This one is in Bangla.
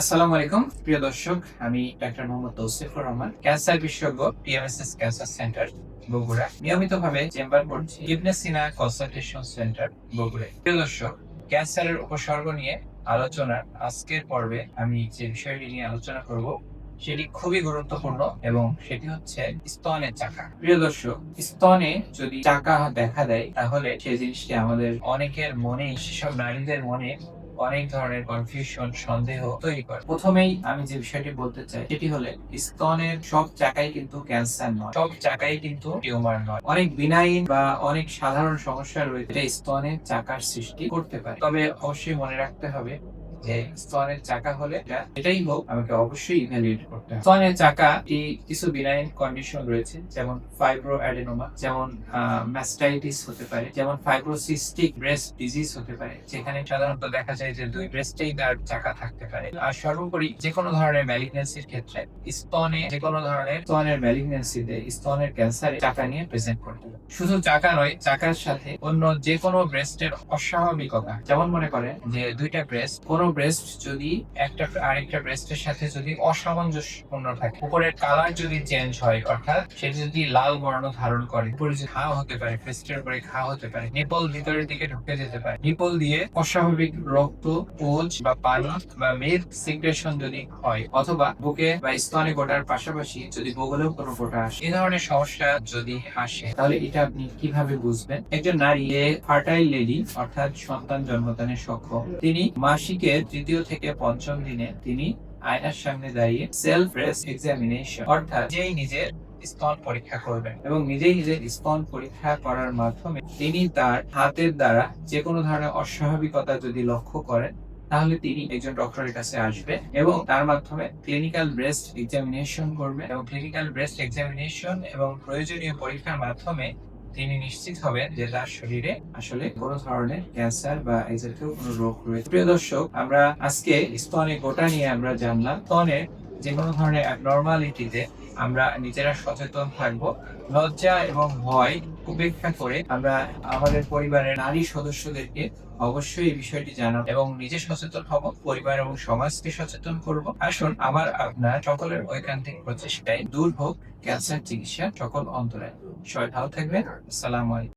আসসালামু আলাইকুম, প্রিয় দর্শক, আমি ডাক্তার মোহাম্মদ তৌসিফুর রহমান, ক্যান্সার বিশেষজ্ঞ ক্যান্সার সেন্টার, বগুড়া। নিয়মিতভাবে chamber Ibne Sina consultation center Bogura প্রিয় দর্শক, ক্যান্সারের উপসর্গ নিয়ে আলোচনার আজকের পর্বে আমি যে বিষয়টি নিয়ে আলোচনা করব, সেটি খুবই গুরুত্বপূর্ণ এবং সেটি হচ্ছে স্তনের চাকা। প্রিয় দর্শক, স্তনে যদি চাকা দেখা দেয়, তাহলে সেই জিনিসটি আমাদের অনেকের মনে, সেসব নারীদের মনে অনেক ধরনের কনফিউশন সন্দেহ তৈরি করে। প্রথমেই আমি যে বিষয়টি বলতে চাই, সেটি হলে, স্তনের সব চাকাই কিন্তু ক্যান্সার নয়। সব চাকাই কিন্তু টিউমার নয়। অনেক বিনাইন বা অনেক সাধারণ সমস্যা রয়েছে স্তনের চাকার সৃষ্টি করতে পারে। তবে অবশ্যই মনে রাখতে হবে যে স্তনের চাকা হলে এটাই হোক আমাকে অবশ্যই ইভ্যালুয়েট করতে হবে। স্তনের চাকা কিছু বিনাইন কন্ডিশন রয়েছে যেমন ফাইব্রো অ্যাডেনোমা যেমন ম্যাস্টাইটিস হতে পারে যেমন ফাইব্রোসিস্টিক ব্রেস্ট ডিজিজ হতে পারে যেখানে সাধারণত দেখা যায় যে দুই ব্রেস্টেই তার চাকা থাকতে পারে। আর সর্বোপরি যে কোনো ধরনের ম্যালিগনেন্সির ক্ষেত্রে স্তনে যে কোনো ধরনের স্তনের ম্যালিগনেন্সিতে স্তনের ক্যান্সারে চাকা নিয়ে প্রেজেন্ট করতে হবে। শুধু চাকা নয় চাকার সাথে অন্য যে কোনো ব্রেস্টের অস্বাভাবিকতা যেমন মনে করেন যে দুইটা ব্রেস্ট কোনো ব্রেস্ট যদি একটা, আরেকটা ব্রেস্টের সাথে যদি অসামঞ্জস্যপূর্ণ থাকে। উপরের কালার যদি চেঞ্জ হয়, অর্থাৎ সেটি যদি লাল বর্ণ ধারণ করে, উপরে যে ঘা হতে পারে ব্রেস্টের উপরে ঘা হতে পারে নিপল ভিতরের দিকে ঢুকে যেতে পারে। নিপল দিয়ে অস্বাভাবিক রক্ত, পোজ বা পানি বা মিল্ক সিগ্রেশন যদি হয়, অথবা বুকে বা স্তনে গোটার পাশাপাশি যদি বগলেও কোনো গোটা আসে এই ধরনের সমস্যা যদি আসে, তাহলে এটা আপনি কীভাবে বুঝবেন? একজন নারী ফার্টাইল লেডি অর্থাৎ সন্তান জন্মদানের সক্ষম। তিনি মাসিকের তৃতীয় থেকে পঞ্চম দিনে তিনি আয়নার সামনে দাঁড়িয়ে সেলফ রেস এক্সামিনেশন অর্থাৎ যেই নিজের স্তন পরীক্ষা করবেন এবং নিজেই নিজের স্তন পরীক্ষা করার মাধ্যমে তিনি তার হাতের দ্বারা যে কোনো ধরনের অস্বাভাবিকতা যদি লক্ষ্য করেন, তাহলে তিনি একজন ডক্টরের কাছে আসবে এবং তার মাধ্যমে ক্লিনিক্যাল ব্রেস্ট এক্সামিনেশন করবে এবং ক্লিনিক্যাল ব্রেস্ট এক্সামিনেশন এবং প্রয়োজনীয় পরীক্ষার মাধ্যমে তিনি নিশ্চিত হবেন যে তার শরীরে আসলে কোনো ধরনের ক্যান্সার বা এই জাতীয় কোনো রোগ রয়েছে। প্রিয় দর্শক, আমরা আজকে স্তনে গোটা নিয়ে আমরা জানলাম। স্তনে যে কোনো ধরনের অ্যাবনর্মালিটিতে আমরা নিজেরা সচেতন থাকব। লজ্জা এবং ভয় উপেক্ষা করে আমরা আমাদের পরিবারের নারী সদস্যদেরকে অবশ্যই এই বিষয়টি জানাব এবং নিজে সচেতন হব, পরিবার এবং সমাজকে সচেতন করব। আসুন, আমার আপনার সকলের ঐকান্তিক প্রচেষ্টায় দূর হোক, ক্যান্সার চিকিৎসা সকল অন্তরে সবাই ভালো থাকবেন। আসসালামু আলাইকুম।